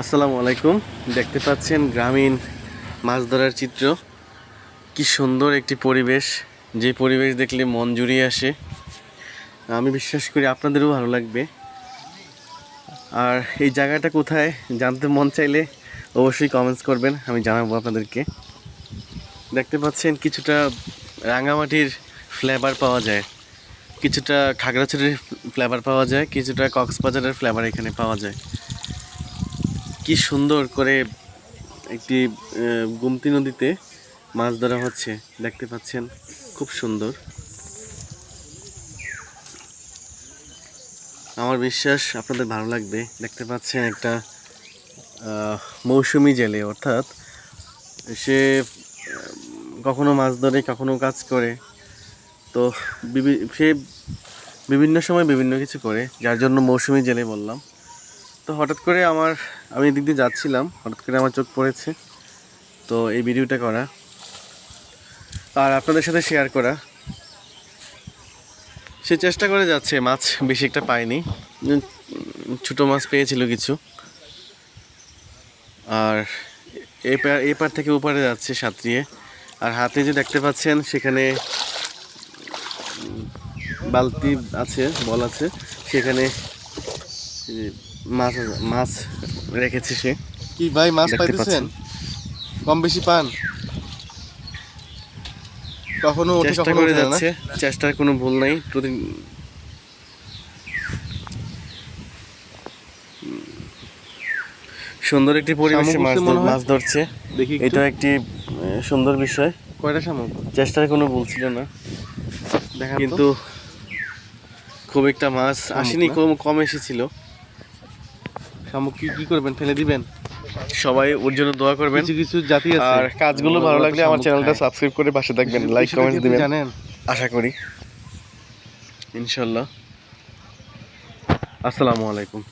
আসসালামু আলাইকুম। দেখতে পাচ্ছেন গ্রামীণ মাছ ধরার চিত্র। কি সুন্দর একটি পরিবেশ। যে পরিবেশ দেখলে মন জুড়িয়ে আসে। আমি বিশ্বাস করি আপনাদেরও ভালো লাগবে। আর এই জায়গাটা কোথায় জানতে মন চাইলে অবশ্যই কমেন্টস করবেন। আমি জানাব আপনাদেরকে। দেখতে পাচ্ছেন কিছুটা রাঙামাটির ফ্লেভার পাওয়া যায়। কিছুটা খাগড়াছড়ির ফ্লেভার পাওয়া যায়। কিছুটা কক্সবাজারের ফ্লেভার এখানে পাওয়া যায়। কি সুন্দর করে একটি গুমতি নদীতে মাছ ধরা হচ্ছে, দেখতে পাচ্ছেন, খুব সুন্দর। আমার বিশ্বাস আপনাদের ভালো লাগবে, দেখতে পাচ্ছেন একটা মৌসুমি জেলে, অর্থাৎ সে কখনো মাছ ধরে, কখনো কাজ করে। তো সে বিভিন্ন সময় বিভিন্ন কিছু করে, যার জন্য মৌসুমি জেলে বললাম। তো হঠাৎ করে আমার, আমি এদিক দিয়ে যাচ্ছিলাম, হঠাৎ করে আমার চোখ পড়েছে। তো এই ভিডিওটা করা। আর আপনাদের সাথে শেয়ার করা। সে চেষ্টা করে যাচ্ছে, মাছ বেশি একটা পায়নি। ছোটো মাছ পেয়েছিল কিছু। আর এপার পার এই পার থেকে ওপারে যাচ্ছে সাঁতরিয়ে। আর হাতে যে দেখতে পাচ্ছেন, সেখানে বালতি আছে, বল আছে। সেখানে মাছ মাছ রেখেছে সে। কি ভাই মাছ পাইতেছেন? কম বেশি পান? কখনো চেষ্টা করে যাচ্ছে চেষ্টার কোনো ভুল নাই প্রতি সুন্দর একটি পরিবেশে মাছ ধরছে। দেখি এটা একটি সুন্দর বিষয়। কয়টা শামুক? চেষ্টার কোনো ভুল ছিল না। কিন্তু খুব একটা মাছ আসেনি কম কম এসেছিল। শামুক কি করবেন? ফেলে দিবেন? সবাই ওর জন্য দোয়া করবেন। কিছু কিছু জাতি আছে। আর কাজগুলো ভালো লাগলে আমার চ্যানেলটা সাবস্ক্রাইব করে পাশে থাকবেন লাইক কমেন্ট দিবেন। জানেন? আশা করি। ইনশাল্লাহ। আসসালামু আলাইকুম।